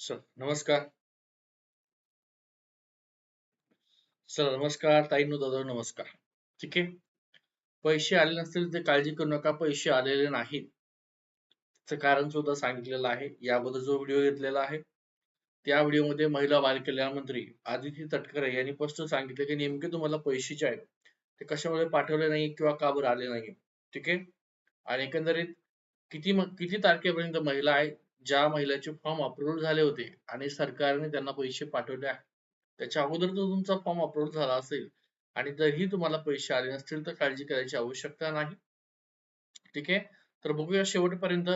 Sir नमस्कार. Sir नमस्कार. ताईनो दादा नमस्कार. ठीक आहे? पैसे आले नसतील ते काळजी करू नका. पैसे आलेले नाहीत. त्याचं कारण सुद्धा सांगितलेलं आहे. याबद्दल जो व्हिडिओ घेतलेला आहे त्या व्हिडिओमध्ये महिला बालकल्याण मंत्री आदिती तटकरे यांनी स्पष्ट सांगितले की नेमके तुम्हाला पैसे जे आहेत. ते कशामुळे पाठवले नाही किंवा का बरं आले नाही? ठीक आहे? आणि एकंदरीत किती म- किती तारखेपर्यंत महिला आहे ज्या महिलाचे फॉर्म अप्रूव्ह झाले होते आणि सरकारने त्यांना पैसे पाठवले आहेत त्याच्या अगोदर जर तुमचा फॉर्म अप्रूव्ह झाला असेल आणि जरही तुम्हाला पैसे आले नसतील तर काळजी करायची आवश्यकता नाही. ठीक आहे? तर बघूया शेवटपर्यंत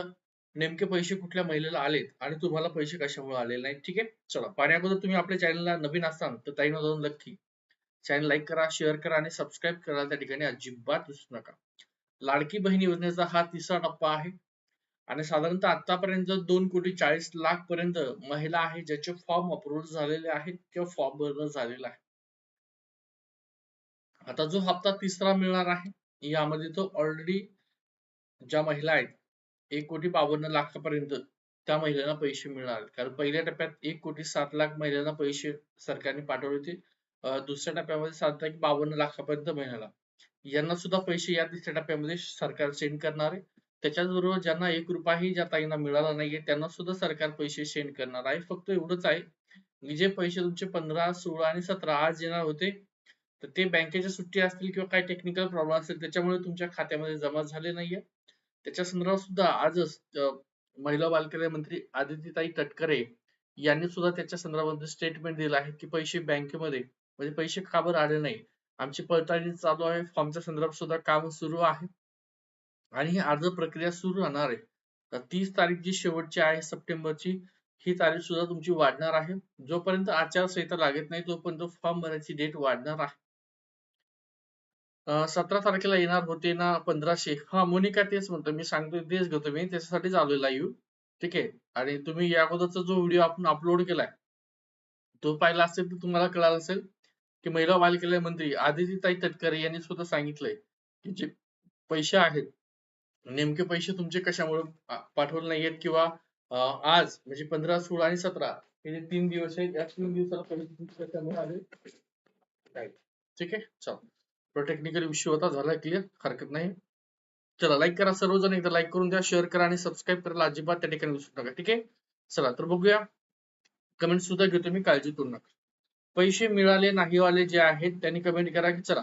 नेमके पैसे कुठल्या महिलेला आलेत आणि तुम्हाला पैसे कशामुळे आलेले नाहीत. ठीक आहे? चला पाण्या अगोदर तुम्ही आपल्या चॅनलला नवीन असाल तर ताईनं जाऊन नक्की. चॅनल लाईक करा शेअर करा आणि सबस्क्राईब करा त्या ठिकाणी अजिबात विसरू नका. लाडकी बहीण योजनेचा हा तिसरा टप्पा आहे. आणि साधारणतः आतापर्यंत दोन कोटी चाळीस लाख पर्यंत महिला आहे ज्याचे फॉर्म अप्रूव्ह झालेले आहेत किंवा फॉर्म भरणं झालेलं आहे. आता जो हप्ता तिसरा मिळणार आहे यामध्ये तो ऑलरेडी ज्या महिला आहेत एक कोटी बावन्न लाखापर्यंत त्या महिलांना पैसे मिळणार आहेत. कारण पहिल्या टप्प्यात एक कोटी सात लाख महिलांना पैसे सरकारने पाठवले होते. दुसऱ्या टप्प्यामध्ये सात लाख बावन्न लाखापर्यंत महिन्याला यांना सुद्धा पैसे या तिसऱ्या टप्प्यामध्ये सरकार सेंड करणार आहे. त्याच्याचबरोबर ज्यांना एक रुपयाही ज्या ताईंना मिळाला नाहीये त्यांना सुद्धा सरकार पैसे सेंड करणार आहे. फक्त एवढंच आहे. की जे पैसे तुमचे पंधरा सोळा आणि सतरा आज येणार होते तर ते बँकेच्या सुट्टी असतील किंवा काही टेक्निकल प्रॉब्लेम असेल त्याच्यामुळे तुमच्या खात्यामध्ये जमा झाले नाहीये. त्याच्या संदर्भात सुद्धा आजच महिला बालकल्याण मंत्री आदितीताई तटकरे यांनी सुद्धा त्याच्या संदर्भामध्ये स्टेटमेंट दिलं आहे की पैसे बँकेमध्ये म्हणजे पैसे का बरं आले नाही? आमची पडताळणी चालू आहे. फॉर्मच्या संदर्भात सुद्धा काम सुरू आहे. आणि ही अर्ज प्रक्रिया सुरू राहणार आहे. तर तीस तारीख जी शेवटची आहे सप्टेंबरची ही तारीख सुद्धा तुमची वाढणार आहे. जोपर्यंत आचारसंहिता लागत नाही तोपर्यंत फॉर्म भरायची डेट वाढणार आहे. सतरा तारखेला येणार होते ना पंधराशे. हा मोनिका तेच म्हणतो. मी सांगतो तेच घेतो मी. त्याच्यासाठीच आलेला येऊ ठीक आहे? आणि तुम्ही या अगोदरचा जो व्हिडिओ आपण अपलोड केलाय तो पाहिला असेल तर तुम्हाला कळालं असेल की महिला बालकल्याण मंत्री आदितीताई तटकरे यांनी सुद्धा सांगितलंय की जे पैसे आहेत नेमके पैसे तुमचे कशामुळे पाठवले नाहीयेत किंवा आज म्हणजे पंधरा सोळा आणि सतरा हे जे तीन दिवस आहेत या तीन दिवसाला पैसे कशामुळे आले? ठीक आहे? चल. तो टेक्निकल इश्यू होता झाला क्लिअर हरकत नाही. चला लाईक करा सर्वजण. एकदा लाईक करून द्या शेअर करा आणि सबस्क्राईब करायला अजिबात त्या ठिकाणी विसरू नका. ठीक आहे? चला तर बघूया. कमेंट सुद्धा घेतो मी काळजी करू नका. पैसे मिळाले नाही वाले जे आहेत त्यांनी कमेंट करा की चला.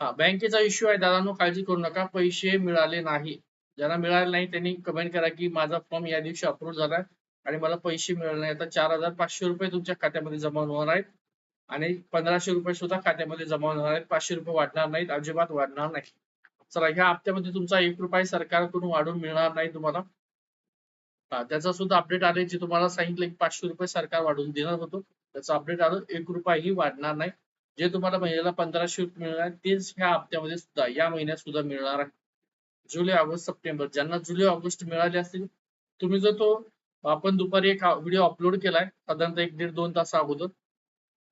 हा बँकेचा इश्यू आहे. दादांनो काळजी करू नका. पैसे मिळाले नाही. ज्यांना मिळाले नाही त्यांनी कमेंट करा की माझा फॉर्म या दिवशी अप्रूव्ह झालाय आणि मला पैसे मिळाले नाही. आता चार हजार पाचशे रुपये तुमच्या खात्यामध्ये जमा होणार आहेत आणि पंधराशे रुपये सुद्धा खात्यामध्ये जमा होणार आहेत. पाचशे रुपये वाढणार नाहीत अजिबात वाढणार नाही. चला ह्या हप्त्यामध्ये तुमचा एक रुपया सरकारकडून वाढून मिळणार नाही तुम्हाला. त्याचा सुद्धा अपडेट आले जे तुम्हाला सांगितलं की पाचशे रुपये सरकार वाढवून देणार होतो त्याचा अपडेट आलं एक रुपयाही वाढणार नाही. जे तुम्हाला महिन्याला पंधराशे रुपये मिळणार तेच ह्या हप्त्यामध्ये सुद्धा या महिन्यात सुद्धा मिळणार आहे. जुलै ऑगस्ट सप्टेंबर ज्यांना जुलै ऑगस्ट मिळाले असतील तुम्ही जर तो आपण दुपारी एक व्हिडिओ अपलोड केलाय साधारणतः एक दीड दोन तास अगोदर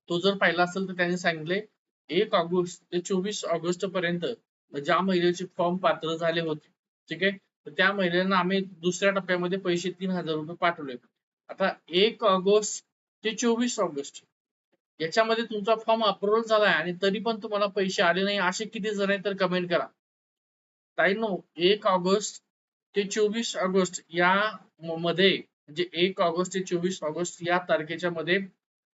तो जर पाहिला असेल तर त्यांनी सांगितले एक ऑगस्ट ते चोवीस ऑगस्ट पर्यंत म्हणजे ज्या महिलेचे फॉर्म पात्र झाले होते ठीक आहे? तर त्या महिलांना आम्ही दुसऱ्या टप्प्यामध्ये पैसे तीन हजार रुपये पाठवले आता एक ऑगस्ट ते चोवीस ऑगस्ट याच्यामध्ये तुमचा फॉर्म अप्रुव्ह झालाय आणि तरी पण तुम्हाला पैसे आले नाही. असे किती जण आहेत तर कमेंट करा. ताईनो एक ऑगस्ट ते चोवीस ऑगस्ट या मध्ये म्हणजे एक ऑगस्ट ते चोवीस ऑगस्ट या तारखेच्या मध्ये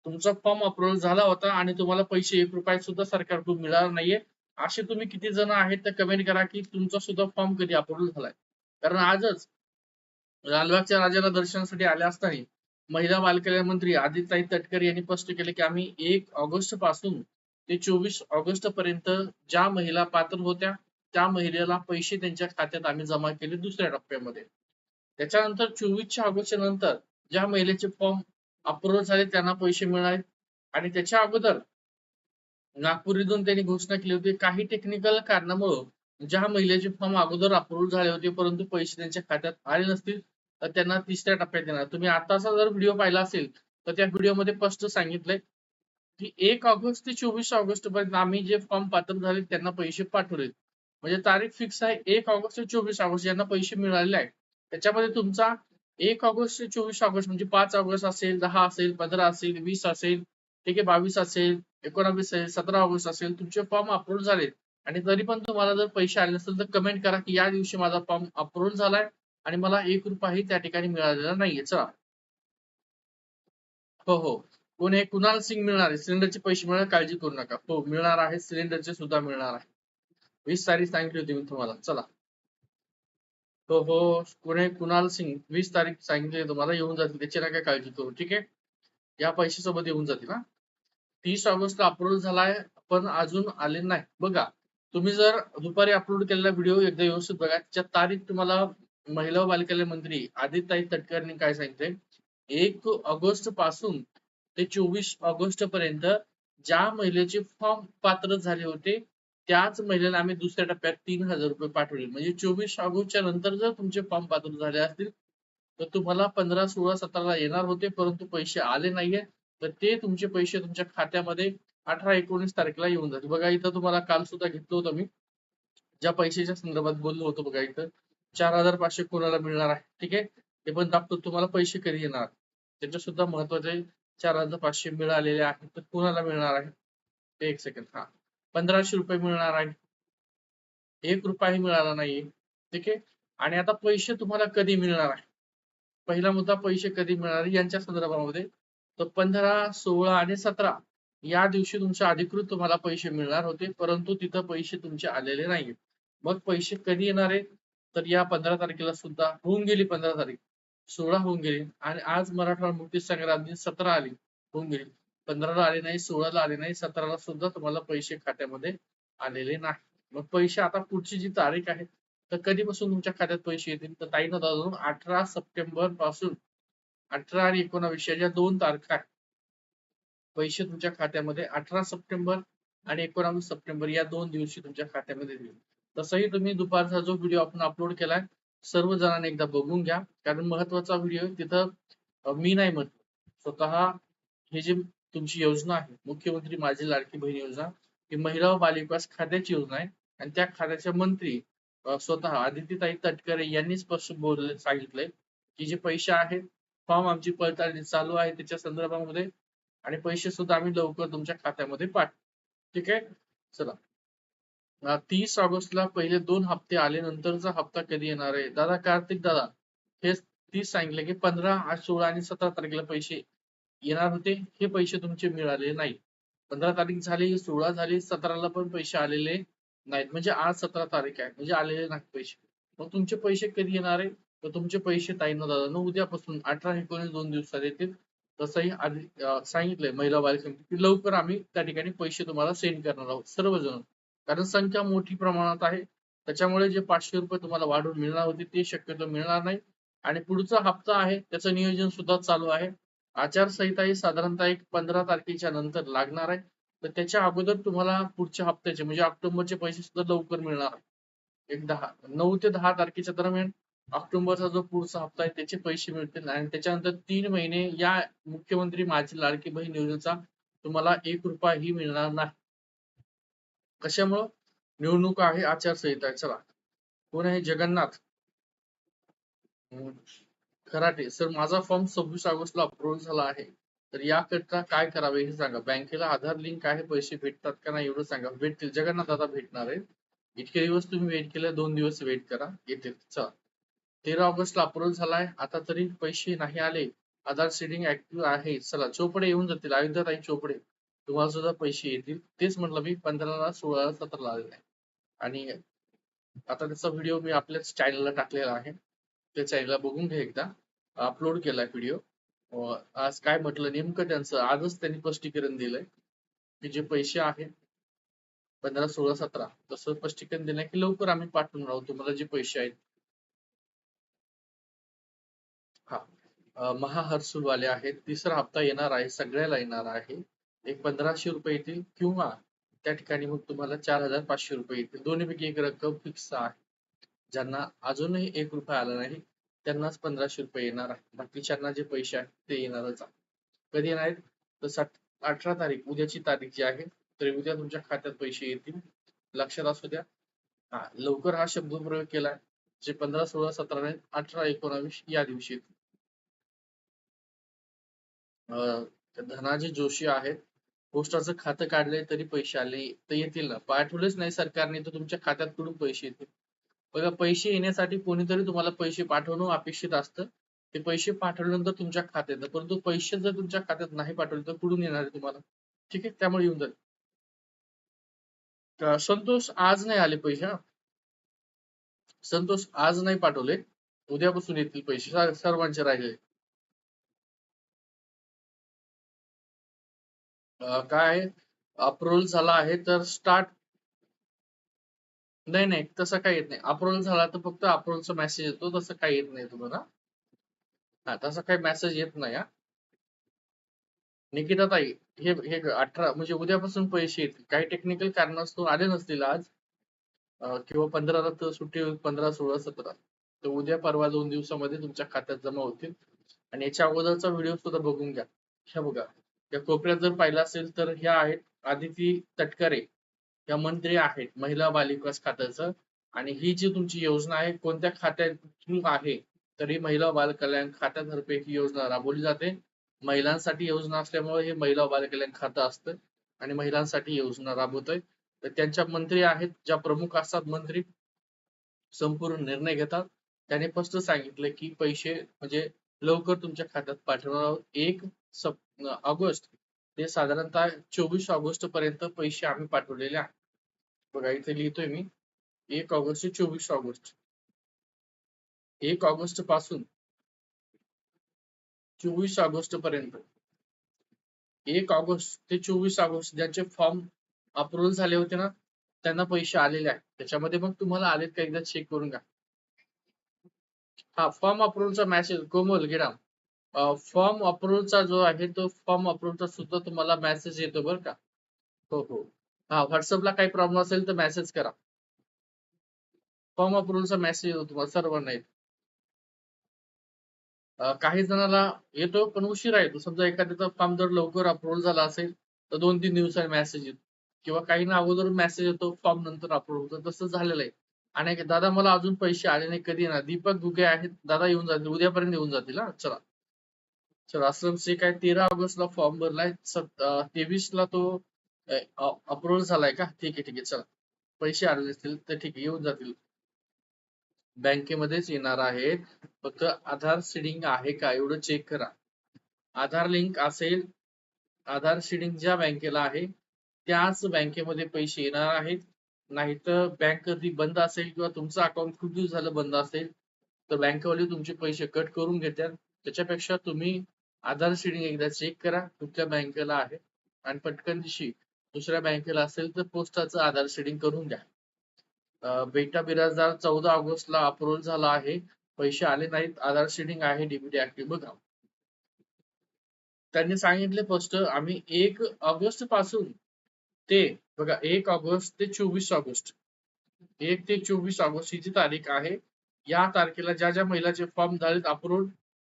तुमचा फॉर्म अप्रुव्हल झाला होता आणि तुम्हाला पैसे एक रुपया सुद्धा सरकारकडून मिळाला नाहीये. असे तुम्ही किती जण आहेत तर कमेंट करा की तुमचा सुद्धा फॉर्म कधी अप्रुव्हल झालाय. कारण आजच लालबागच्या राजाला दर्शनासाठी आल्या असताना महिला बालकल्याण मंत्री आदित्यताई तटकरे यांनी स्पष्ट केले की आम्ही एक ऑगस्टपासून ते चोवीस ऑगस्ट पर्यंत ज्या महिला पात्र होत्या त्या महिलेला पैसे त्यांच्या खात्यात आम्ही जमा केले दुसऱ्या टप्प्यामध्ये. त्याच्यानंतर चोवीसच्या ऑगस्टच्या नंतर ज्या महिलेचे फॉर्म अप्रूव्हल झाले त्यांना पैसे मिळाले. आणि त्याच्या अगोदर नागपूर इथून त्यांनी घोषणा केली होती काही टेक्निकल कारणामुळे ज्या महिलेचे फॉर्म अगोदर अप्रूव्ह झाले होते परंतु पैसे त्यांच्या खात्यात आले नसतील तर त्यांना तिसऱ्या टप्प्यात देणार. तुम्ही आताचा जर व्हिडिओ पाहिला असेल तर त्या व्हिडिओमध्ये स्पष्ट सांगितलंय की एक ऑगस्ट ते चोवीस ऑगस्ट पर्यंत आम्ही जे फॉर्म पात्र झाले त्यांना पैसे पाठवले म्हणजे तारीख फिक्स आहे एक ऑगस्ट ते चोवीस ऑगस्ट यांना पैसे मिळालेले आहेत. त्याच्यामध्ये तुमचा एक ऑगस्ट ते चोवीस ऑगस्ट म्हणजे पाच ऑगस्ट असेल दहा असेल पंधरा असेल वीस असेल ठीक आहे बावीस असेल एकोणावीस असेल सतरा ऑगस्ट असेल तुमचे फॉर्म अप्रूव्ह झालेत. आणि तरी पण तुम्हाला जर पैसे आले नसेल तर कमेंट करा की या दिवशी माझा फॉर्म अप्रूव्ह झालाय. आणि मला एक रुपयाही त्या ठिकाणी मिळालेला नाहीये. चला. हो हो. कोण हे कुणाल सिंग मिळणार आहे. सिलेंडरचे पैसे मिळणार काळजी करू नका. हो मिळणार आहे. सिलेंडरचे सुद्धा मिळणार आहे. वीस तारीख सांगितली होती मी तुम्हाला. चला. हो हो. कोणी कुणाल सिंग. वीस तारीख सांगितली तुम्हाला. येऊन जातील. त्याची नका काळजी करू. ठीक आहे? या पैशासोबत येऊन जातील ना तीस ऑगस्टला अपलोड झालाय पण अजून आले नाही. बघा तुम्ही जर दुपारी अपलोड केलेला व्हिडिओ एकदा व्यवस्थित बघा. त्याच्या तारीख तुम्हाला महिला व बालकल्याण मंत्री आदिताई तटकरनी काय सांगते एक ऑगस्टपासून ते चोवीस ऑगस्ट पर्यंत ज्या महिलेचे फॉर्म पात्र झाले होते त्याच महिलेला आम्ही दुसऱ्या टप्प्यात तीन हजार रुपये पाठवले. म्हणजे चोवीस ऑगस्टच्या नंतर जर तुमचे फॉर्म पात्र झाले असतील तर तुम्हाला पंधरा सोळा सतराला येणार होते परंतु पैसे आले नाहीये. तर ते तुमचे पैसे तुमच्या खात्यामध्ये अठरा एकोणीस तारखेला येऊन जातील. बघा इथं तुम्हाला काल सुद्धा घेतलं होतं मी. ज्या पैशाच्या संदर्भात बोललो होतो बघा इथं. चार हजार पाचशे कोणाला मिळणार आहे? ठीक आहे? ते पण दाखवतो तुम्हाला पैसे कधी येणार? त्याच्या सुद्धा महत्त्वाचे चार हजार पाचशे मिळालेले आहेत तर कोणाला मिळणार आहे? ते एक सेकंड हा. पंधराशे रुपये मिळणार आहे. एक रुपयाही मिळाला नाहीये. ठीक आहे? आणि आता पैसे तुम्हाला कधी मिळणार आहे? पहिला मुद्दा पैसे कधी मिळणार यांच्या संदर्भामध्ये. तर पंधरा सोळा आणि सतरा या दिवशी तुमचे अधिकृत तुम्हाला पैसे मिळणार होते परंतु तिथं पैसे तुमचे आलेले नाहीये मग पैसे कधी येणार आहेत? तर या पंधरा तारखेला सुद्धा होऊन गेली पंधरा तारीख. सोळा होऊन गेली आणि आज मराठवाडा मुक्ती संग्राम दिन सतरा आली होऊन गेली. पंधराला आले नाही सोळाला आले नाही सतराला सुद्धा तुम्हाला पैसे खात्यामध्ये आलेले नाही. मग पैसे आता पुढची जी तारीख आहे तर कधीपासून तुमच्या खात्यात पैसे येतील? तर ताईनं दादून अठरा सप्टेंबरपासून अठरा आणि एकोणावीस या दोन तारखा आहेत पैसे तुमच्या खात्यामध्ये अठरा सप्टेंबर आणि एकोणावीस सप्टेंबर या दोन दिवशी तुमच्या खात्यामध्ये येतील. तसंही तुम्ही दुपारचा जो व्हिडिओ आपण अपलोड केलाय सर्व जणांनी एकदा बघून घ्या. कारण महत्त्वाचा व्हिडिओ तिथं मी नाही म्हणत. स्वतः हे जी तुमची योजना आहे मुख्यमंत्री माझी लाडकी बहीण योजना ही महिला व बालविकास खात्याची योजना आहे. आणि त्या खात्याचे मंत्री स्वतः आदित्यताई तटकरे यांनी स्पष्ट बोलले सांगितलंय की जे पैसे आहेत फॉर्म आमची पडताळणी चालू आहे त्याच्या संदर्भामध्ये आणि पैसे सुद्धा आम्ही लवकर तुमच्या खात्यामध्ये पाठ ठीक आहे? चला. तीस ऑगस्टला पहिले दोन हप्ते आले नंतरचा हप्ता कधी येणार आहे? दादा कार्तिक दादा हे तीस सांगितले की पंधरा आज सोळा आणि सतरा तारखेला पैसे येणार होते. हे पैसे तुमचे मिळाले नाही पंधरा तारीख झाली सोळा झाली सतराला पण पैसे आलेले नाहीत. म्हणजे आज सतरा तारीख आहे. म्हणजे आलेले नाहीत पैसे. मग तुमचे पैसे कधी येणार आहे? तर तुमचे पैसे ताईनं दादा न उद्यापासून अठरा एकोणीस दोन दिवसात येतील. तसंही आधी सांगितलंय महिला बाल समिती लवकर आम्ही त्या ठिकाणी पैसे तुम्हाला सेंड करणार आहोत. सर्वजण. कारण संख्या मोठी प्रमाणात आहे. त्याच्यामुळे जे पाचशे रुपये तुम्हाला वाढून मिळणार होते ते शक्यतो मिळणार नाही. आणि पुढचा हप्ता आहे त्याचं नियोजन सुद्धा चालू आहे. आचारसंहिता ही साधारणतः एक पंधरा तारखेच्या नंतर लागणार आहे. तर त्याच्या अगोदर तुम्हाला पुढच्या हप्त्याचे म्हणजे ऑक्टोबरचे पैसे सुद्धा लवकर मिळणार. आहे एक दहा नऊ ते दहा तारखेच्या दरम्यान ऑक्टोबरचा जो पुढचा हप्ता आहे त्याचे पैसे मिळतील. आणि त्याच्यानंतर तीन महिने या मुख्यमंत्री माझी लाडकी बहीण योजनेचा तुम्हाला एक रुपया ही मिळणार नाही. कशामुळं? निवडणूक आहे आचारसंहिता आहे. चला. कोण आहे? जगन्नाथ. खराटे. सर माझा फॉर्म सव्वीस ऑगस्टला अप्रूव्ह झाला आहे. तर याकरिता काय करावे हे सांगा. बँकेला आधार लिंक आहे पैसे भेटतात का नाही एवढं सांगा. भेटतील. जगन्नाथ आता भेटणार आहे. इतके दिवस तुम्ही वेट केले दोन दिवस वेट करा. येतील. चला. तेरा ऑगस्टला अप्रूव्ह झालाय. आता तरी पैसे नाही आले. आधार सीडिंग ऍक्टिव्ह आहे. चला. चोपडे येऊन जातील. अयोध्याताई चोपडे. तुम्हाला सुद्धा पैसे येतील. तेच म्हटलं मी पंधराला सोळाला सतराला आलेलं आहे. आणि आता त्याचा व्हिडिओ मी आपल्याच चॅनलला टाकलेला आहे. त्या चॅनलला बघून घ्या एकदा. अपलोड केलाय व्हिडिओ आज काय म्हटलं नेमकं त्यांचं आजच त्यांनी स्पष्टीकरण दिलंय. की जे पैसे आहेत पंधरा सोळा सतरा तसं स्पष्टीकरण दिलंय की लवकर आम्ही पाठवून राहू. तुम्हाला जे पैसे आहेत. हा. महाहर्सुलवाले आहेत. तिसरा हप्ता येणार आहे सगळ्याला येणार आहे. एक पंधराशे रुपये येतील किंवा त्या ठिकाणी मग तुम्हाला चार हजार पाचशे रुपये येतील. दोन्हीपैकी एक रक्कम फिक्स आहे. ज्यांना अजूनही एक रुपया आला नाही त्यांनाच पंधराशे रुपये येणार आहे. बाकीच्यांना जे पैसे आहेत ते येणारच आहे. कधी येणार आहेत? तर सात अठरा तारीख उद्याची तारीख जी आहे तर उद्या तुमच्या खात्यात पैसे येतील. लक्षात असू द्या. हा लवकर हा शब्द प्रयोग केला जे पंधरा सोळा सतरा नाही अठरा एकोणावीस या दिवशी अं, धनाजी जोशी आहेत. पोस्टाचं खातं काढलंय तरी पैसे आले तर येतील ना. पाठवलेच नाही सरकारने तर तुमच्या खात्यात कुठून पैसे येतील. बघा पैसे येण्यासाठी कोणीतरी तुम्हाला पैसे पाठवणं अपेक्षित असतं. ते पैसे पाठवल्यानंतर तुमच्या खात्यात येतात. परंतु पैसे जर तुमच्या खात्यात नाही पाठवले तर कुठून येणार आहे तुम्हाला? ठीक आहे? त्यामुळे येऊन जाईल. संतोष आज नाही आले पैसे संतोष आज नाही पाठवले. उद्यापासून येतील पैसे. सर्वांचे राहिले. काय अप्रुव्हल झाला आहे तर स्टार्ट नाही नाही तसं काही येत नाही. अप्रुव्हल झाला तर फक्त अप्रुव्हलचा मेसेज येतो. तसं काही येत नाही तुम्हाला. हा तसा काही मेसेज येत नाही हा. निकिता ताई हे हे अठरा म्हणजे उद्यापासून पैसे येतील. काही टेक्निकल कारणास्तव आले नसतील आज. किंवा पंधराला तर सुट्टी होईल पंधरा सोळा सतरा. तर उद्या परवा दोन दिवसामध्ये तुमच्या खात्यात जमा होतील. आणि याच्या अगोदरचा व्हिडिओ सुद्धा बघून घ्या. ह्या बघा. या कोपऱ्यात जर पाहिलं असेल तर ह्या आहेत आदिती तटकरे. या मंत्री आहेत महिला बालविकास खात्याचं. आणि ही जी तुमची योजना आहे कोणत्या खात्यात आहे तरी महिला बाल कल्याण खात्यातर्फे ही योजना राबवली जाते. महिलांसाठी योजना असल्यामुळे हे महिला बाल कल्याण खातं असतं आणि महिलांसाठी योजना राबवतोय. तर त्यांच्या मंत्री आहेत ज्या प्रमुख असतात मंत्री संपूर्ण निर्णय घेतात. त्याने स्पष्ट सांगितलं की पैसे म्हणजे लवकर तुमच्या खात्यात पाठवणार आहोत. एक सप ऑगस्ट ते साधारणतः चोवीस ऑगस्ट पर्यंत पैसे आम्ही पाठवलेले आहेत. बघा इथे लिहितोय मी. एक ऑगस्ट ते चोवीस ऑगस्ट. एक ऑगस्टपासून चोवीस ऑगस्ट पर्यंत एक ऑगस्ट ते चोवीस ऑगस्ट ज्यांचे फॉर्म अप्रुव्हल झाले होते ना त्यांना पैसे आलेले आहेत. त्याच्यामध्ये मग तुम्हाला आलेत का एकदा चेक करून घ्या. हा फॉर्म अप्रुव्हलचा मेसेज कोमल गिराम फॉर्म अप्रुव्हलचा जो आहे तो फॉर्म अप्रुव्हलचा सुद्धा तुम्हाला मेसेज येतो बरं का. हो हो. हा व्हॉट्सअपला काही प्रॉब्लेम असेल तर मेसेज करा. फॉर्म अप्रुव्हलचा मेसेज येतो तुम्हाला सर्वांना येतो. काही जणांना येतो पण उशिरा येतो. समजा एखाद्याचा फॉर्म जर लवकर अप्रुव्हल झाला असेल तर दोन तीन दिवसांनी मेसेज येतो. किंवा काहींना अगोदर मेसेज येतो फॉर्म नंतर अप्रूव्ह होतो. तसं झालेलं आहे. आणि दादा मला अजून पैसे आले नाही कधी ना दीपक दुगे आहेत. दादा येऊन जातील उद्यापर्यंत येऊन जातील हा. चला. चला आश्रम शेख आहे तेरा ऑगस्टला फॉर्म भरलाय तेवीस ला तो अप्रुव्हल झालाय का? ठीक आहे ठीक आहे. चला. पैसे आले असतील तर ठीक आहे येऊन जातील. बँकेमध्येच येणार आहेत. फक्त आधार सीडिंग आहे का? एवढं चेक करा. आधार लिंक असेल आधार सीडिंग ज्या बँकेला आहे त्याच बँकेमध्ये पैसे येणार आहेत. नाहीतर बँक कधी बंद असेल किंवा तुमचं अकाउंट खूप दिवस झालं बंद असेल तर बँकवाले तुमचे पैसे कट करून घेतात. त्याच्यापेक्षा तुम्ही आधार सीडिंग एकदा चेक करा कुठल्या बँकेला आहे आणि पटकन दिवशी दुसऱ्या बँकेला असेल तर पोस्टाचं आधार सीडिंग करून घ्या. बेटा बिराजदार चौदा ऑगस्टला अप्रुव्हल झाला आहे. पैसे आले नाहीत आधार सीडिंग आहे डीबीटी ऍक्टिव्ह बघा. त्यांनी सांगितले स्पष्ट आम्ही एक ऑगस्टपासून ते बघा एक ऑगस्ट ते चोवीस ऑगस्ट. एक ते चोवीस ऑगस्ट ही जी तारीख आहे या तारखेला ज्या ज्या महिलाचे फॉर्म झालेत अप्रूव्ह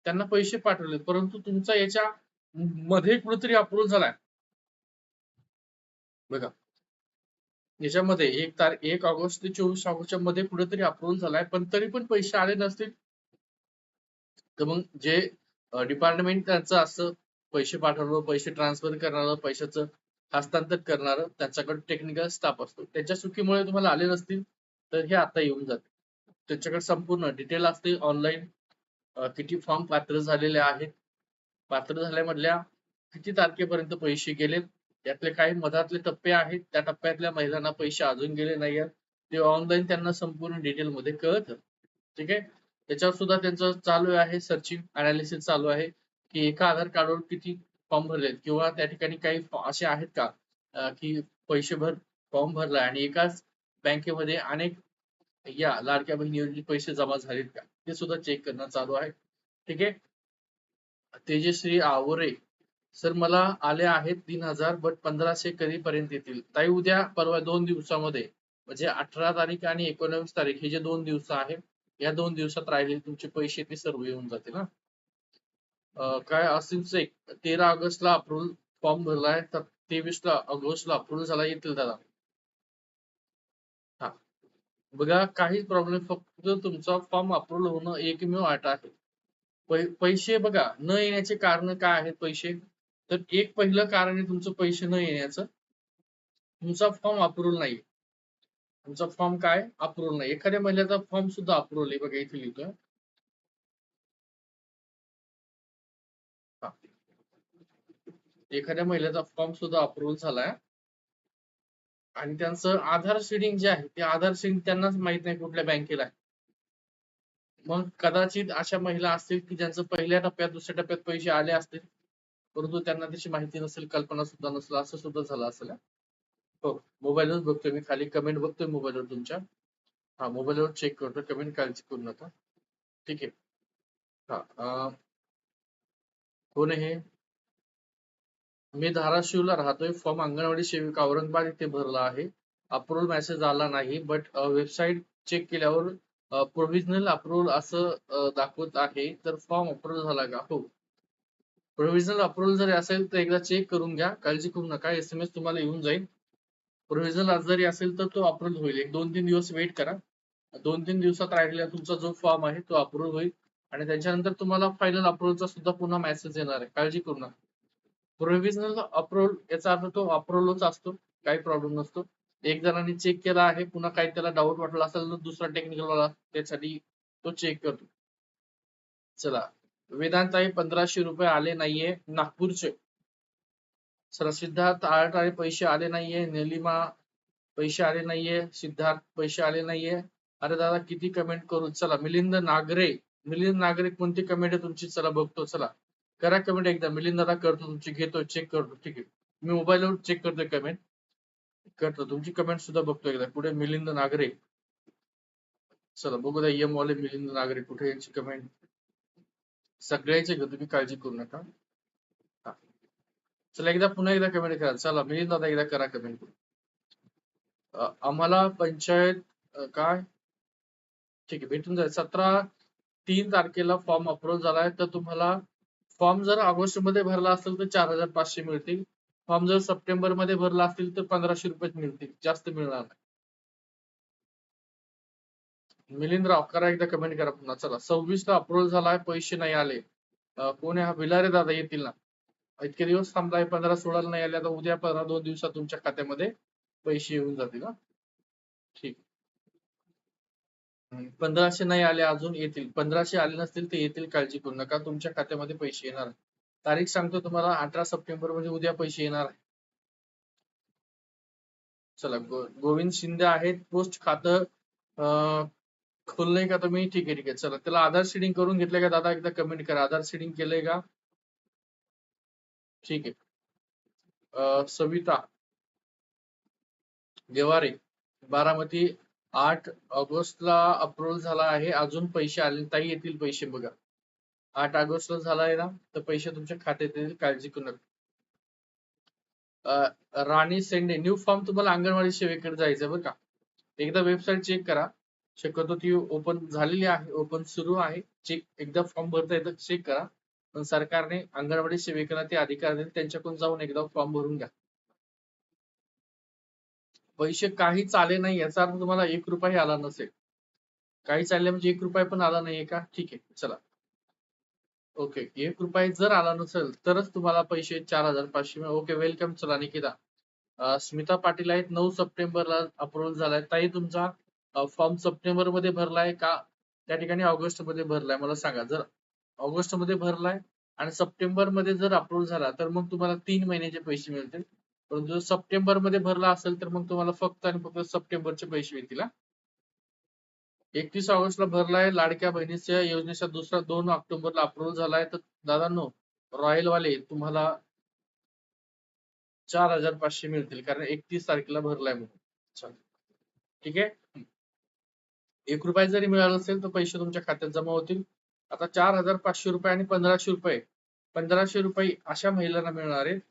त्यांना पैसे पाठवले परंतु तुमचा याच्या मध्ये कुठेतरी अप्रूव्ह झालाय. बघा. याच्यामध्ये एक तारीख एक ऑगस्ट ते चोवीस ऑगस्टच्या मध्ये कुठेतरी अप्रूव्हल झालाय पण तरी पण पैसे आले नसतील. तर मग जे डिपार्टमेंट त्यांचं असं पैसे पाठवणं पैसे ट्रान्सफर करणार पैशाचं हस्तांतर करणार त्यांच्याकडे टेक्निकल स्टाफ असतो. त्याच्या चुकीमुळे तुम्हाला आले नसतील तर हे आता येऊन जाते. त्याच्याकडे संपूर्ण डिटेल असते. ऑनलाईन किती फॉर्म पात्र झालेले आहेत. पात्र झाल्यामधल्या किती तारखेपर्यंत पैसे गेलेत त्यातले काही मधातले टप्पे आहेत. त्या टप्प्यातल्या महिलांना पैसे अजून गेले नाही आहेत ते ऑनलाईन त्यांना संपूर्ण डिटेल मध्ये कळत. ठीक आहे? त्याच्यावर सुद्धा त्यांचं चालू आहे. सर्चिंग अनालिसिस चालू आहे. की एका आधार कार्डवर किती फॉर्म भरलेत? किंवा त्या ठिकाणी काही असे आहेत का की पैसे भर फॉर्म भरला आणि एकाच बँकेमध्ये अनेक या लाडक्या बहिणी पैसे जमा झालेत का? ते सुद्धा चेक करणं चालू आहे. ठीक आहे? तेजश्री आवरे सर मला आले आहेत तीन हजार बट पंधराशे कधीपर्यंत येतील? ताई उद्या परवा दोन दिवसामध्ये म्हणजे अठरा तारीख आणि एकोणावीस तारीख हे जे दोन दिवस आहे या दोन दिवसात राहिले तुमचे पैसे ते सर्व येऊन जातील ना काय असीम चेक तेरा ऑगस्टला अप्रुव्हल फॉर्म भरलाय तर तेवीस ला ऑगस्टला अप्रुव्हल झाला येतील दादा हा. बघा काहीच प्रॉब्लेम फक्त तुमचा फॉर्म अप्रुव्हल होणं एकमेव अट आहे. पैसे बघा न येण्याचे कारण काय आहेत पैसे? तर एक पहिलं कारण आहे तुमचं पैसे न येण्याचं. तुमचा फॉर्म अप्रुव्ह नाही तुमचा फॉर्म काय? अप्रुव्ह नाही. एखाद्या महिन्याचा फॉर्म सुद्धा अप्रुव्ह आहे बघा इथे लिहितोय. एखाद्या महिलेचा फॉर्म सुद्धा अप्रुव्ह झालाय. आणि त्यांचं आधार सीडिंग जे आहे ते आधार सीडिंग त्यांनाच माहीत नाही कुठल्या बँकेला आहे. मग कदाचित अशा महिला असतील की ज्यांचं पहिल्या टप्प्यात दुसऱ्या टप्प्यात पैसे आले असतील परंतु त्यांना त्याची माहिती नसेल कल्पना सुद्धा नसेल असं सुद्धा झालं असेल हो? मोबाईलवर बघतोय मी खाली कमेंट बघतोय मोबाईलवर तुमच्या. हा मोबाईलवर चेक करतो कमेंट काळजी करू नका. ठीक आहे. हा कोण हे? मी धाराशिवला राहतोय. फॉर्म अंगणवाडी सेविका औरंगाबाद इथे भरला आहे. अप्रुव्हल मेसेज आला नाही बट वेबसाईट चेक केल्यावर प्रोव्हिजनल अप्रुव्हल असं दाखवत आहे. तर फॉर्म अप्रूव्ह झाला का? हो. प्रोव्हिजनल अप्रुव्हल जरी असेल तर एकदा चेक करून घ्या. काळजी करू नका. एस एम एस तुम्हाला येऊन जाईल. प्रोव्हिजनल जरी असेल तर तो अप्रुव्ह होईल. एक दोन तीन दिवस वेट करा. दोन तीन दिवसात राहिलेला तुमचा जो फॉर्म आहे तो अप्रूव्ह होईल. आणि त्याच्यानंतर तुम्हाला फायनल अप्रुव्हलचा सुद्धा पुन्हा मेसेज येणार आहे. काळजी करू नका. प्रोव्हिजनल अप्रुव्हल याचा अर्थ तो अप्रुव्हलच असतो काही प्रॉब्लेम नसतो. एक जणांनी चेक केला आहे पुन्हा काही त्याला डाऊट वाटला असेल तर दुसरा टेक्निकल वाला त्यासाठी तो चेक करतो. चला वेदांत आहे पंधराशे रुपये आले नाहीये नागपूरचे. चला सिद्धार्थ आळे पैसे आले नाहीये निलिमा पैसे आले नाहीये सिद्धार्थ पैसे आले नाहीये. अरे दादा किती कमेंट करू? चला मिलिंद नागरे मिलिंद नागरे कोणती कमेंट आहे तुमची? चला बघतो चला. करा कमेंट एकदा. मिलिंद दादा करतो तुमची घेतो चेक करतो. ठीक आहे. मी मोबाईलवर चेक करतोय कमेंट करतो. तुमची कमेंट सुद्धा बघतो एकदा. पुढे मिलिंद नागरे. चला बघू द्या एम वाले मिलिंद नागरे कुठे यांची कमेंट सगळ्याचे घेतो तुम्ही काळजी करू नका. चला एकदा पुन्हा एकदा कमेंट करा. चला मिलिंद दादा एकदा करा कमेंट आम्हाला पंचायत काय? ठीक आहे भेटून जाईल. सतरा तीन तारखेला फॉर्म अप्रूव्ह झालाय. तर तुम्हाला फॉर्म जर ऑगस्टमध्ये भरला असेल तर चार हजार पाचशे मिळतील. फॉर्म जर सप्टेंबरमध्ये भरला असेल तर पंधराशे रुपये मिळतील. जास्त मिळणार नाही. मिलिंद राव करा एकदा कमेंट करा पुन्हा. चला सव्वीस ला अप्रूव्ह झालाय पैसे नाही आले. कोण हा बिलारे दादा येतील ना. इतके दिवस थांबलाय पंधरा सोळाला नाही आले. आता उद्या पंधरा दोन दिवसात तुमच्या खात्यामध्ये पैसे येऊन जातील ना ठीक. पंधराशे नाही आले अजून येतील. पंधराशे आले नसतील ते येतील काळजी करू नका. तुमच्या खात्यामध्ये पैसे येणार तारीख सांगतो तुम्हाला अठरा सप्टेंबरमध्ये उद्या पैसे येणार आहे चला गो, गोविंद शिंदे आहेत. पोस्ट खातं अं, खोललंय का? तुम्ही ठीक आहे ठीक आहे. चला त्याला आधार सीडिंग करून घेतलंय का? दादा एकदा कमेंट करा. आधार सीडिंग केलंय का? ठीक आहे. सविता गेवारे बारामती आठ ऑगस्टला अप्रुव्हल झाला आहे. अजून पैसे आले ताई येतील पैसे बघा. आठ ऑगस्टला झाला आहे ना तर पैसे तुमच्या खात्यात येतील. काळजी करू नका. राणी सेंडे न्यू फॉर्म तुम्हाला अंगणवाडी सेवेकडे जायचं बरं का. एकदा वेबसाईट चेक करा. शक्यतो ती ओपन झालेली आहे. ओपन सुरू आहे. चेक एकदा फॉर्म भरता येतं चेक करा. पण सरकारने अंगणवाडी सेविकांना ते अधिकार दिले त्यांच्याकडून जाऊन एकदा फॉर्म भरून घ्या. पैसे काही चाले नाही याचा अर्थ तुम्हाला एक रुपयाही आला नसेल. काही चालले म्हणजे एक रुपया पण आला नाहीये का? ठीक आहे चला. ओके एक रुपये जर आला नसेल तरच तुम्हाला पैसे चार हजार पाचशे ओके वेलकम चला निकिता. स्मिता पाटील आहेत नऊ सप्टेंबरला अप्रुव्हल झालाय. ताई तुमचा फॉर्म सप्टेंबरमध्ये भरलाय का? त्या ठिकाणी ऑगस्टमध्ये भरलाय मला सांगा. जर ऑगस्टमध्ये भरलाय आणि सप्टेंबरमध्ये जर अप्रूव्ह झाला तर मग तुम्हाला तीन महिन्याचे पैसे मिळतील. परंतु जर सप्टेंबरमध्ये भरला असेल तर मग तुम्हाला फक्त आणि फक्त सप्टेंबरचे पैसे मिळतील एकतीस ऑगस्टला भरलाय लाडक्या बहिणीच्या योजनेचा दुसरा दोन ऑक्टोबरला अप्रुव्ह झालाय. तर दादांनो रॉयल वाले तुम्हाला चार हजार पाचशे मिळतील कारण एकतीस तारखेला भरलाय म्हणून. चालेल. ठीक आहे? एक रुपये जरी मिळाला असेल तर पैसे तुमच्या खात्यात जमा होतील. आता चार हजार पाचशे रुपये आणि पंधराशे रुपये. पंधराशे रुपये अशा महिलांना मिळणार आहेत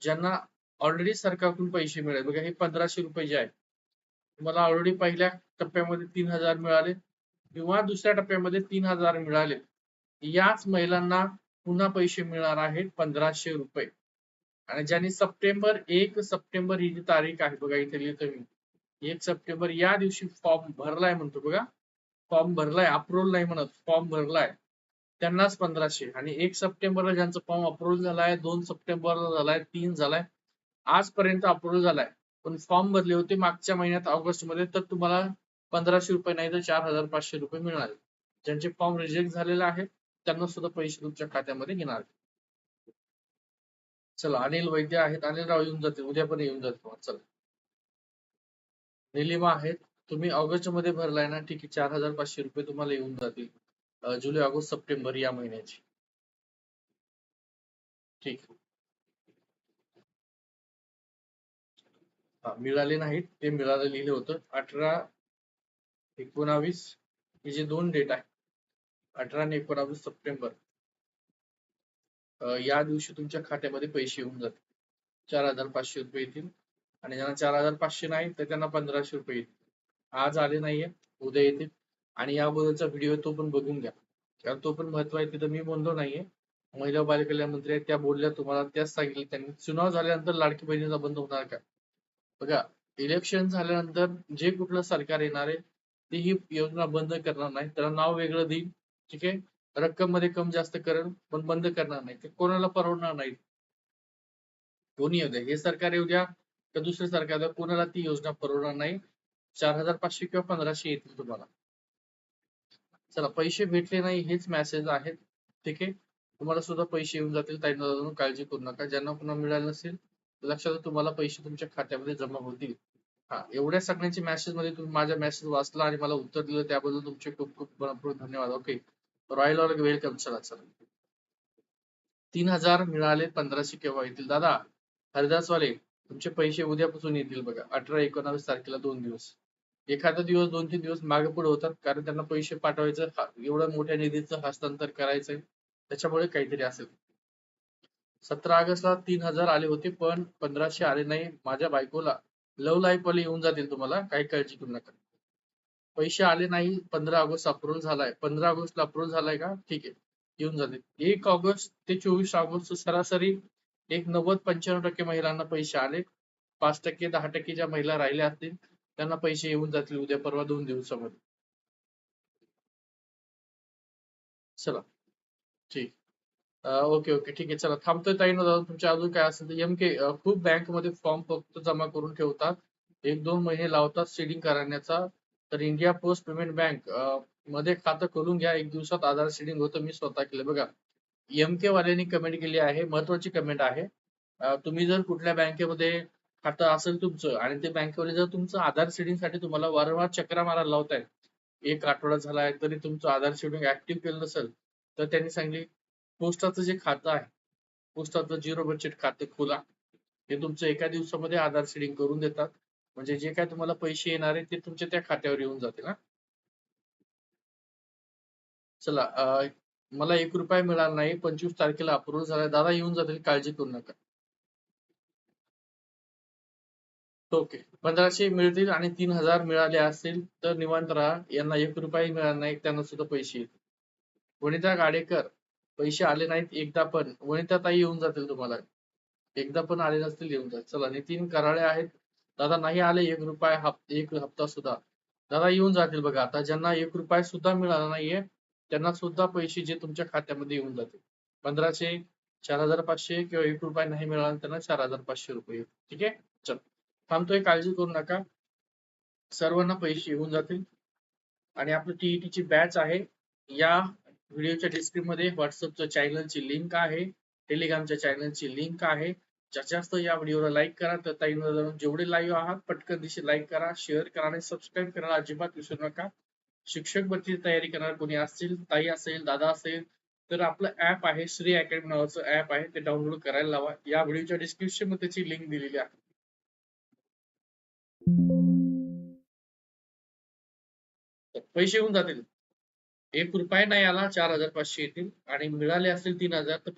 ज्यांना ऑलरेडी सरकारकडून पैसे मिळाले. बघा हे पंधराशे रुपये जे आहे तुम्हाला ऑलरेडी पहिल्या टप्प्यामध्ये तीन हजार मिळाले. किंवा दुसऱ्या टप्प्यामध्ये तीन हजार मिळाले. याच महिलांना पुन्हा पैसे मिळणार आहेत पंधराशे रुपये. आणि ज्यांनी सप्टेंबर एक सप्टेंबर ही जी तारीख आहे बघा इथे लिहितो मी. एक सप्टेंबर या दिवशी फॉर्म भरलाय म्हणतो बघा. फॉर्म भरलाय अप्रुव्हल नाही म्हणत फॉर्म भरलाय. त्यांनाच पंधराशे. आणि एक सप्टेंबरला ज्यांचा फॉर्म अप्रूव्हल झालाय दोन सप्टेंबरला झालाय तीन झालाय आजपर्यंत अप्रूव्ह झालाय. पण फॉर्म भरले होते मागच्या महिन्यात ऑगस्टमध्ये तर तुम्हाला पंधराशे रुपये नाही तर चार हजार पाचशे रुपये मिळणार ज्यांचे फॉर्म रिजेक्ट झालेले आहेत त्यांना सुद्धा पैसे तुमच्या खात्यामध्ये घेणार चला अनिल वैद्य आहेत. अनिल राव येऊन जातील. उद्या पण येऊन जातील. चला. निलिमा आहेत. तुम्ही ऑगस्टमध्ये भरलाय ना ठीक आहे. चार हजार पाचशे रुपये तुम्हाला येऊन जातील. जुलै ऑगस्ट सप्टेंबर या महिन्याची. ठीक. मिळाले नाहीत. ते मिळालं लिहिलं होतं. अठरा एकोणावीस हे जे दोन डेट आहे अठरा आणि एकोणावीस सप्टेंबर या दिवशी तुमच्या खात्यामध्ये पैसे येऊन जातील. चार हजार पाचशे रुपये येतील. आणि ज्यांना चार हजार पाचशे नाही तर त्यांना पंधराशे रुपये येतील. आज आले नाहीये उद्या येतील. आणि याबद्दलचा व्हिडिओ तो पण बघून घ्या. कारण तो पण महत्त्व आहे तिथं मी बोललो नाहीये. महिला बालकल्याण मंत्री आहेत त्या बोलल्या तुम्हाला त्याच सांगितलं. त्यांनी चुनाव झाल्यानंतर लाडकी बहिणीचा बंद होणार का? बघा इलेक्शन झाल्यानंतर जे कुठलं सरकार येणार आहे ते ही योजना बंद करणार नाही. त्याला नाव वेगळं देईल ठीक आहे? रक्कममध्ये कम जास्त करेल पण बंद करणार नाही. ते कोणाला परवडणार नाही? कोणी येऊ द्या हे सरकार येऊ द्या का दुसरे सरकार द्या, कोणाला ती योजना परवडणार नाही? चार हजार पाचशे किंवा पंधराशे येतील तुम्हाला. चला पैसे भेटले नाही हेच मेसेज आहेत ठीक आहे? तुम्हाला सुद्धा पैसे येऊन जातील ताई काळजी करू नका. ज्यांना पुन्हा मिळालं नसेल लक्षात तुम्हाला पैसे तुमच्या खात्यामध्ये जमा होतील. हा एवढ्या सगळ्यांचे मेसेजमध्ये तुम्ही माझ्या मेसेज वाचला आणि मला उत्तर दिलं त्याबद्दल तुमचे खूप खूप मनपूर्वक धन्यवाद. ओके रॉयल ऑर्ग वेलकम चला चला. तीन हजार मिळाले पंधराशे केव्हा येतील? दादा हरिदासवाले तुमचे पैसे उद्यापासून येतील बघा. अठरा एकोणावीस तारखेला दोन दिवस. एखादा दिवस दोन तीन दिवस मागे पुढे होतात कारण त्यांना पैसे पाठवायचं एवढ्या मोठ्या निधीचं हस्तांतर करायचंय. त्याच्यामुळे काहीतरी असेल. सतरा ऑगस्टला तीन हजार आले होते पण पंधराशे आले नाही. माझ्या बायकोला लव लाईफ वाले येऊन जातील तुम्हाला काही काळजी करू नका. पैसे आले नाही पंधरा ऑगस्ट अप्रूव्ह झालाय. पंधरा ऑगस्टला अप्रूव्ह झालाय का? ठीक आहे येऊन जातील. एक ऑगस्ट ते चोवीस ऑगस्ट सरासरी एक नव्वद पंच्याण्णव टक्के महिलांना पैसे आले. पाच टक्के दहा टक्के ज्या महिला राहिल्या असतील त्यांना पैसे येऊन जातील उद्या परवा दोन दिवसामध्ये. चला. ठीक. Okay okay. ठीक आहे चला. थांबतोय ताई दादा तुमच्या अजून काय असेल तर एम के खूप बँकमध्ये फॉर्म फक्त जमा करून ठेवतात. एक दोन महिने लावतात सीडिंग करण्याचा. तर इंडिया पोस्ट पेमेंट बँकमध्ये खातं खोलून घ्या. एक दिवसात आधार सीडिंग होतं मी स्वतः केलं. बघा एम के वाल्यांनी कमेंट केली आहे. महत्वाची कमेंट आहे. तुम्ही जर कुठल्या बँकेमध्ये खातं असेल तुमचं आणि ते बँकेवाले जर तुमचं आधार सीडिंगसाठी तुम्हाला वारंवार चक्रा मारायला लावतायत एक आठवडा झाला आहे तरी तुमचं आधार सीडिंग ऍक्टिव्ह केलं नसेल तर त्यांनी सांगितले पोस्टाचं जे खातं आहे पोस्टाचं झिरो बजेट खातं खोला. हे तुमचं एका दिवसामध्ये आधार सीडिंग करून देतात. म्हणजे जे काय तुम्हाला पैसे येणार आहे ते तुमच्या त्या खात्यावर येऊन जातील ना चला मला एक रुपया मिळाला नाही पंचवीस तारखेला अप्रूव्ह झालाय. दादा येऊन जातील काळजी करू नका. ओके. पंधराशे मिळतील आणि तीन हजार मिळाले असतील तर निवांत राहा. यांना एक रुपयाही मिळाला नाही त्यांना सुद्धा पैसे येतील. वनिता गाडेकर पैसे आले नाहीत एकदा पण. वनिताताई येऊन जातील तुम्हाला. एकदा पण आले नसतील येऊन जातील. चला नितीन कराळे आहेत. दादा नाही आले एक रुपया हप एक हप्ता सुद्धा. दादा येऊन जातील बघा. आता ज्यांना एक रुपया सुद्धा मिळाला नाहीये त्यांना सुद्धा पैसे जे तुमच्या खात्यामध्ये येऊन जातील. पंधराशे चार हजार पाचशे किंवा एक रुपया नाही मिळाला त्यांना चार हजार पाचशे रुपये. ठीक आहे? चल. थांबतोय काळजी करू नका. सर्वांना पैसे येऊन जातील. आणि आपलं टीईटीची बॅच आहे. या व्हिडिओच्या डिस्क्रिप्शनमध्ये व्हॉट्सअपच्या चॅनलची लिंक आहे. टेलिग्रामच्या चॅनलची लिंक आहे. जास्तीत जास्त या व्हिडिओला लाईक करा तर ताई जेवढे लाईव्ह आहात पटकन दिशी लाईक करा शेअर करा आणि सबस्क्राईब करायला अजिबात विसरू नका. शिक्षक भरतीची तयारी करणार कोणी असतील ताई असेल दादा असेल तर आपलं ऍप आहे श्री अकॅडमी नावाचं ऍप आहे ते डाउनलोड करायला लावा. या व्हिडिओच्या डिस्क्रिप्शनमध्ये त्याची लिंक दिलेली आहे. तर पैसे येऊन जातील. एक रुपया नाही आला चार हजार पाचशे येतील. आणि मिळाले असतील तीन हजार तर